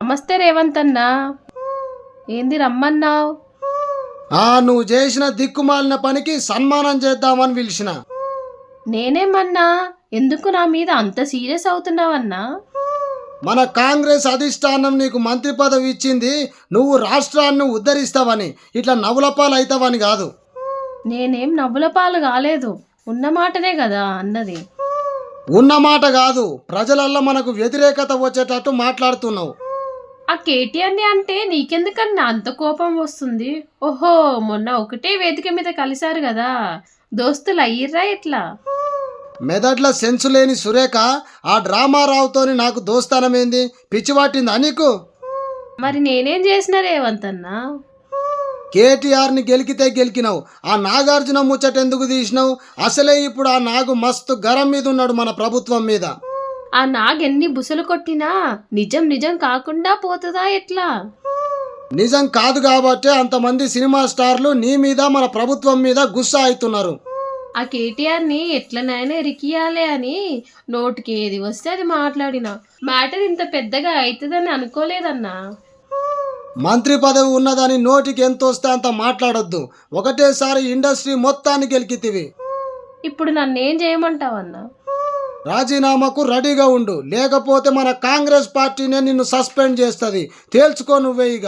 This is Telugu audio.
నమస్తే రేవంత్ అన్నా. ఏంది రమ్మన్నావు? ఆ నువ్వు చేసిన దిక్కుమాలిన పనికి సన్మానం చేద్దామని పిలిచిన. నేనేమన్నా? ఎందుకు నా మీద అంత సీరియస్ అవుతున్నావన్నా మన కాంగ్రెస్ అధిష్టానం నీకు మంత్రి పదవి ఇచ్చింది నువ్వు రాష్ట్రాన్ని ఉద్ధరిస్తావని ఇట్లా నవ్వులపాలు అవుతావని కాదు. నేనేం నవ్వుల పాలు కాలేదు. ఉన్న మాటనే కదా అన్నది. ఉన్న మాట కాదు ప్రజలల్లో మనకు వ్యతిరేకత వచ్చేటట్టు మాట్లాడుతున్నావు. ఆ కేటీఆర్ని అంటే నీకెందుకన్నా? అంత కోపం వస్తుంది. ఓహో మొన్న ఒకటే వేదిక మీద కలిశారు కదా. దోస్తులు అయ్యిర్రా ఎట్లా? మెదడ్ల సెన్సు లేని సురేఖ ఆ డ్రామారావుతోని నాకు దోస్తానమేంది? పిచ్చివాటిందా నీకు? మరి నేనేం చేసిన రేవంత్ అన్నా కేటీఆర్ని గెలికితే గెలికినావు. ఆ నాగార్జున ముచ్చట ఎందుకు తీసినావు? అసలే ఇప్పుడు ఆ నాగు మస్తు గరం మీద ఉన్నాడు మన ప్రభుత్వం మీద. ఆ నాగెన్ని బుసలు కొట్టినా నిజం నిజం కాకుండా పోతుందా ఎట్లా? నిజం కాదు కాబట్టే అంతమంది సినిమా స్టార్లు నీ మీద మన ప్రభుత్వం మీద గుస్సా అవుతున్నారు. ఆ కేటీఆర్ని ఎట్లనైనా ఇరికియాలి అని నోటికి ఏది వస్తే అది మాట్లాడిన. మ్యాటర్ ఇంత పెద్దగా అవుతుందని అనుకోలేదన్నా. మంత్రి పదవి ఉన్నదని నోటికి ఎంత వస్తే అంత మాట్లాడొద్దు. ఒకటేసారి ఇండస్ట్రీ మొత్తాన్ని గెలికితివి. ఇప్పుడు నన్నేం చేయమంటావన్నా? రాజీనామాకు రెడీగా ఉండు. లేకపోతే మన కాంగ్రెస్ పార్టీనే నిన్ను సస్పెండ్ చేస్తుంది. తేల్చుకో నువ్వే ఇక